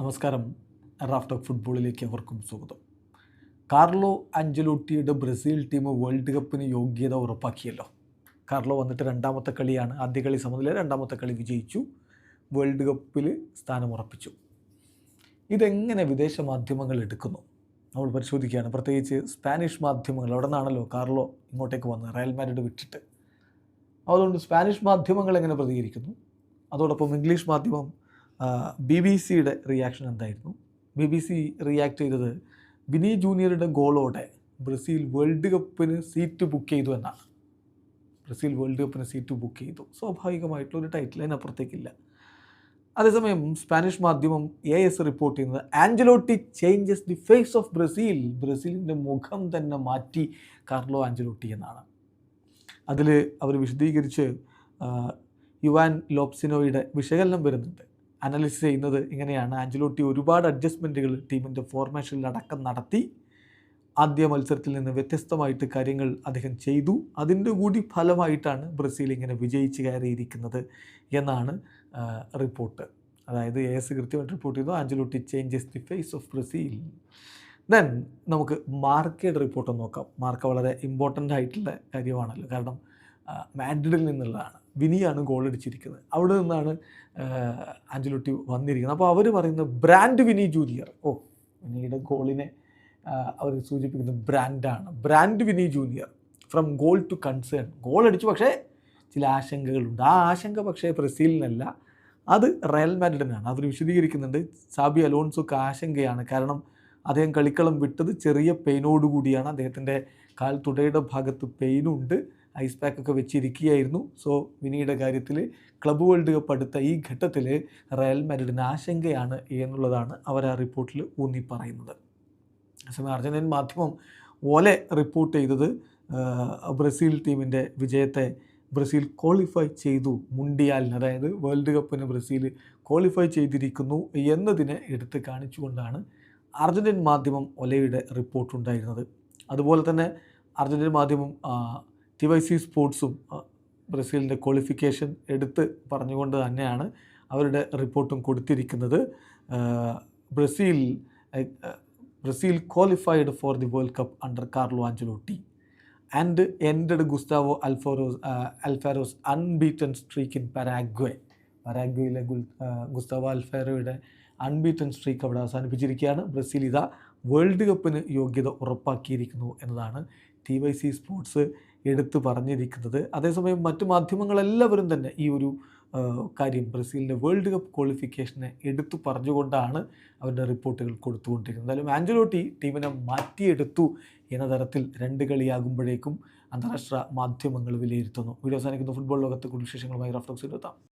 നമസ്കാരം. Raf talk ഫുട്ബോളിലേക്ക് അവർക്കും സ്വാഗതം. കാർലോ അഞ്ചലോട്ടിയുടെ ബ്രസീൽ ടീം വേൾഡ് കപ്പിന് യോഗ്യത ഉറപ്പാക്കിയല്ലോ. കാർലോ വന്നിട്ട് രണ്ടാമത്തെ കളിയാണ്. ആദ്യ കളി സമനില രണ്ടാമത്തെ കളി വിജയിച്ചു. വേൾഡ് കപ്പിൽ സ്ഥാനം ഉറപ്പിച്ചു. ഇതെങ്ങനെ വിദേശ മാധ്യമങ്ങൾ എടുക്കുന്നു? നമ്മൾ പരിശോധിക്കുകയാണ്. പ്രത്യേകിച്ച് സ്പാനിഷ് മാധ്യമങ്ങൾ. അവിടെ നിന്നാണല്ലോ കാർലോ ഇങ്ങോട്ടേക്ക് വന്നത്. റയൽ മാഡ്രിഡ് വിട്ടിട്ട്. അതുകൊണ്ട് സ്പാനിഷ് മാധ്യമങ്ങൾ എങ്ങനെ പ്രതികരിക്കുന്നു? അതോടൊപ്പം ഇംഗ്ലീഷ് മാധ്യമം ബി ബി സിയുടെ റിയാക്ഷൻ എന്തായിരുന്നു? ബി ബി സി റിയാക്ട് ചെയ്തത് വിനി ജൂനിയറുടെ ഗോളോടെ ബ്രസീൽ വേൾഡ് കപ്പിന് സീറ്റ് ബുക്ക് ചെയ്തു എന്നാണ്. ബ്രസീൽ വേൾഡ് കപ്പിന് സീറ്റ് ബുക്ക് ചെയ്തു. സ്വാഭാവികമായിട്ടുള്ള ഒരു ടൈറ്റിൽ അതിനപ്പുറത്തേക്കില്ല അതേസമയം സ്പാനിഷ് മാധ്യമം എ എസ് റിപ്പോർട്ട് ചെയ്യുന്നത് Ancelotti changes the face of Brazil ബ്രസീലിന്റെ മുഖം തന്നെ മാറ്റി കാർലോ ആഞ്ചലോട്ടി എന്നാണ്. അതിൽ അവർ വിശദീകരിച്ച് യുവാൻ ലോപ്സിനോയുടെ വിശകലനം വരുന്നുണ്ട്. അനലിസ് ചെയ്യുന്നത് ഇങ്ങനെയാണ് ആഞ്ചലോട്ടി ഒരുപാട് അഡ്ജസ്റ്റ്മെന്റുകൾ ടീമിന്റെ ഫോർമേഷനിൽ അടക്കം നടത്തി. ആദ്യ മത്സരത്തിൽ നിന്ന് വ്യത്യസ്തമായിട്ട് കാര്യങ്ങൾ അദ്ദേഹം ചെയ്തു. അതിന്റെ കൂടി ഫലമായിട്ടാണ് ബ്രസീൽ ഇങ്ങനെ വിജയിച്ച് കയറിയിരിക്കുന്നത് എന്നാണ് റിപ്പോർട്ട്. അതായത് എ എസ് കൃത്യമായിട്ട് റിപ്പോർട്ട് ചെയ്തു. Ancelotti changes the face of Brazil then നമുക്ക് മാർക്കയുടെ റിപ്പോർട്ട് നോക്കാം. മാർക്ക വളരെ ഇമ്പോർട്ടന്റ് ആയിട്ടുള്ള കാര്യമാണല്ലോ. കാരണം മാഡ്രിഡിൽ നിന്നുള്ളതാണ്. വിനിയാണ് ഗോൾ അടിച്ചിരിക്കുന്നത്. അവിടെ നിന്നാണ് ആഞ്ചലോട്ടി വന്നിരിക്കുന്നത്. അപ്പോൾ അവർ പറയുന്നത് ബ്രാൻഡ് വിനി ജൂനിയർ ഓ വിനിയുടെ ഗോളിനെ അവർ സൂചിപ്പിക്കുന്നത് ബ്രാൻഡാണ് brand Vini junior from goal to concern goal അടിച്ചു പക്ഷേ ചില ആശങ്കകളുണ്ട്. ആ ആശങ്ക പക്ഷേ ബ്രസീലിനല്ല. അത് റയൽ മാഡ്രിഡിനാണ്. അവർ വിശദീകരിക്കുന്നുണ്ട്. സാബി അലോൺസോക്ക് ആശങ്കയാണ്. കാരണം അദ്ദേഹം കളിക്കളം വിട്ടത് ചെറിയ പെയിനോടുകൂടിയാണ് അദ്ദേഹത്തിന്റെ കാൽ തുടയുടെ ഭാഗത്ത് പെയിനുണ്ട് ഐസ് പാക്കൊക്കെ വെച്ചിരിക്കുകയായിരുന്നു. സോ വിനിയുടെ കാര്യത്തിൽ ക്ലബ് വേൾഡ് കപ്പ് അടുത്ത ഈ ഘട്ടത്തിൽ റയൽ മാഡ്രിഡിന് ആശങ്കയാണ് എന്നുള്ളതാണ് അവർ ആ റിപ്പോർട്ടിൽ ഊന്നി പറയുന്നത്. അതേസമയം അർജന്റീൻ മാധ്യമം ഓലെ റിപ്പോർട്ട് ചെയ്തത് ബ്രസീൽ ടീമിന്റെ വിജയത്തെ ബ്രസീൽ ക്വാളിഫൈ ചെയ്തു മുണ്ടിയാലിന്. അതായത് വേൾഡ് കപ്പിന് ബ്രസീൽ ക്വാളിഫൈ ചെയ്തിരിക്കുന്നു എന്നതിനെ എടുത്ത് കാണിച്ചുകൊണ്ടാണ് അർജന്റീൻ മാധ്യമം ഒലയുടെ റിപ്പോർട്ട് ഉണ്ടായിരുന്നത്. അതുപോലെ തന്നെ അർജന്റീൻ മാധ്യമം ടി വൈ സി സ്പോർട്സും ബ്രസീലിന്റെ ക്വാളിഫിക്കേഷൻ എടുത്ത് പറഞ്ഞുകൊണ്ട് തന്നെയാണ് അവരുടെ റിപ്പോർട്ടും കൊടുത്തിരിക്കുന്നത്. Brazil Brazil qualified for the world cup under Carlo Ancelotti. And ended Gustavo Alfaro's Alfaro's unbeaten streak in Paraguay. പരാഗ്വേയിലെ Gustavo അൽഫാരോയുടെ അൺബീറ്റൻ സ്ട്രീക്ക് അവിടെ അവസാനിപ്പിച്ചിരിക്കുകയാണ്. ബ്രസീൽ ഇതാ വേൾഡ് കപ്പിന് യോഗ്യത ഉറപ്പാക്കിയിരിക്കുന്നു എന്നതാണ് ടി വൈ സി സ്പോർട്സ് എടുത്തു പറഞ്ഞിരിക്കുന്നത്. അതേസമയം മറ്റു മാധ്യമങ്ങളെല്ലാവരും തന്നെ ഈ ഒരു കാര്യം ബ്രസീലിന്റെ വേൾഡ് കപ്പ് ക്വാളിഫിക്കേഷനെ എടുത്തു പറഞ്ഞുകൊണ്ടാണ് അവരുടെ റിപ്പോർട്ടുകൾ കൊടുത്തുകൊണ്ടിരിക്കുന്നത്. എന്തായാലും ആഞ്ചലോട്ടി ടീമിനെ മാറ്റിയെടുത്തു എന്ന തരത്തിൽ രണ്ട് കളിയാകുമ്പോഴേക്കും അന്താരാഷ്ട്ര മാധ്യമങ്ങൾ വിലയിരുത്തുന്നു. വീഡിയോ അവസാനിക്കുന്ന. ഫുട്ബോൾ ലോകത്തെ കൂടുതൽ വിശേഷങ്ങളുമായി റഫ്ലോക്സ് എത്താം